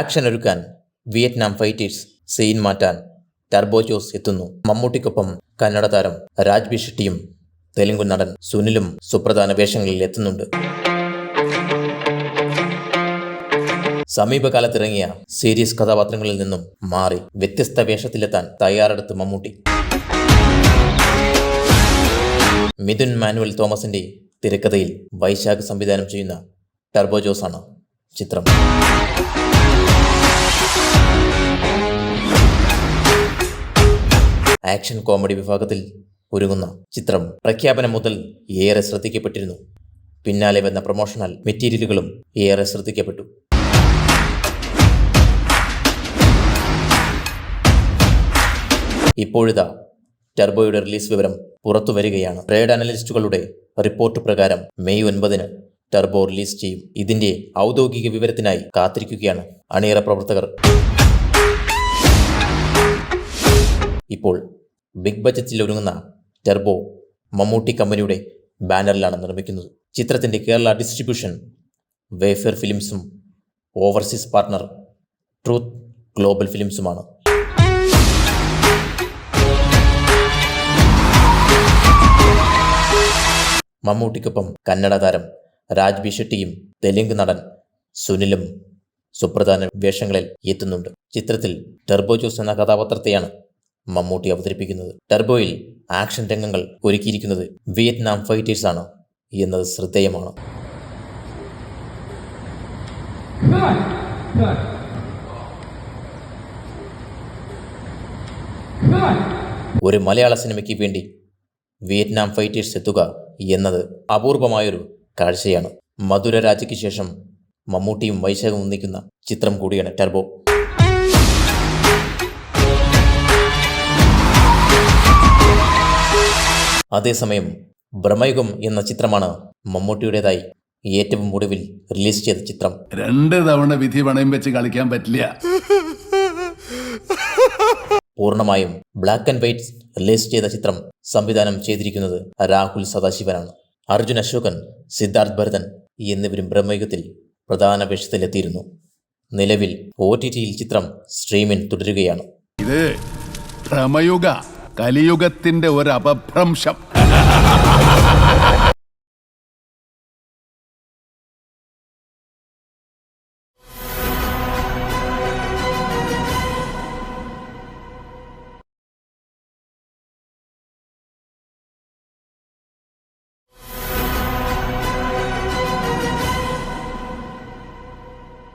Action ഒരുക്കാൻ Vietnam fighters scene മാറ്റാൻ Turbo Jose എത്തുന്നു. മമ്മൂട്ടിക്കൊപ്പം കന്നഡ താരം രാജ്ബി ഷെട്ടിയും തെലുങ്ക് നടൻ സുനിലും സുപ്രധാന വേഷങ്ങളിൽ എത്തുന്നുണ്ട്. സമീപകാലത്തിറങ്ങിയ സീരീസ് കഥാപാത്രങ്ങളിൽ നിന്നും മാറി വ്യത്യസ്ത വേഷത്തിലെത്താൻ തയ്യാറെടുത്ത് മമ്മൂട്ടി. മിഥുൻ മാനുവൽ തോമസിന്റെ തിരക്കഥയിൽ വൈശാഖ് സംവിധാനം ചെയ്യുന്ന ടർബോ ജോസാണ് ചിത്രം. ആക്ഷൻ കോമഡി വിഭാഗത്തിൽ ഒരുങ്ങുന്ന ചിത്രം പ്രഖ്യാപനം മുതൽ ഏറെ ശ്രദ്ധിക്കപ്പെട്ടിരുന്നു. പിന്നാലെ വന്ന പ്രൊമോഷണൽ മെറ്റീരിയലുകളും ഏറെ ശ്രദ്ധിക്കപ്പെട്ടു. ഇപ്പോഴിതാ ടർബോയുടെ റിലീസ് വിവരം പുറത്തു വരികയാണ് ട്രേഡ് അനലിസ്റ്റുകളുടെ റിപ്പോർട്ട് പ്രകാരം മെയ് ഒൻപതിന് ടർബോ റിലീസ് ചെയ്യും ഇതിന്റെ ഔദ്യോഗിക വിവരത്തിനായി കാത്തിരിക്കുകയാണ് അണിയറ പ്രവർത്തകർ. ഇപ്പോൾ ബിഗ് ബജറ്റിൽ ഒരുങ്ങുന്ന ടെർബോ മമ്മൂട്ടി കമ്പനിയുടെ ബാനറിലാണ് നിർമ്മിക്കുന്നത്. ചിത്രത്തിന്റെ കേരള ഡിസ്ട്രിബ്യൂഷൻ വേഫെയർ ഫിലിംസും ഓവർസീസ് പാർട്ണർ ട്രൂത്ത് ഗ്ലോബൽ ഫിലിംസുമാണ് മമ്മൂട്ടിക്കൊപ്പം കന്നഡ താരം രാജ്ബി ഷെട്ടിയും തെലുങ്ക് നടൻ സുനിലും സുപ്രധാന വേഷങ്ങളിൽ എത്തുന്നുണ്ട് ചിത്രത്തിൽ ടെർബോ ജോസ് എന്ന കഥാപാത്രത്തെയാണ് മമ്മൂട്ടി അവതരിപ്പിക്കുന്നത് ടെർബോയിൽ ആക്ഷൻ രംഗങ്ങൾ ഒരുക്കിയിരിക്കുന്നത് വിയറ്റ്നാം ഫൈറ്റേഴ്സ് ആണ് എന്നത് ശ്രദ്ധേയമാണ്! ഒരു മലയാള സിനിമയ്ക്ക് വേണ്ടി വിയറ്റ്നാം ഫൈറ്റേഴ്സ് എത്തുക എന്നത് അപൂർവമായൊരു കാഴ്ചയാണ്. മധുര രാജയ്ക്ക് ശേഷം മമ്മൂട്ടിയും വൈശാഖം ഒന്നിക്കുന്ന ചിത്രം കൂടിയാണ് ടെർബോ. അതേസമയം ബ്രഹ്മയുഗം എന്ന ചിത്രമാണ് മമ്മൂട്ടിയുടേതായി ഏറ്റവും ഒടുവിൽ റിലീസ് ചെയ്ത ചിത്രം. രണ്ട് തവണ വിധി പണയം വെച്ച് കളിക്കാൻ പറ്റില്ല. പൂർണമായും ബ്ലാക്ക് ആൻഡ് വൈറ്റ് റിലീസ് ചെയ്ത ചിത്രം സംവിധാനം ചെയ്തിരിക്കുന്നത് രാഹുൽ സദാശിവനാണ്. അർജുൻ അശോകൻ സിദ്ധാർത്ഥ് ഭരതൻ എന്നിവരും ബ്രഹ്മയുഗത്തിൽ പ്രധാന വേഷത്തിലെത്തിയിരുന്നു നിലവിൽ ഒ ടി ടിയിൽ ചിത്രം സ്ട്രീമിൽ തുടരുകയാണ്. ഇത് ഭ്രമയുഗ കലിയുഗത്തിന്റെ ഒരു അപഭ്രംശം.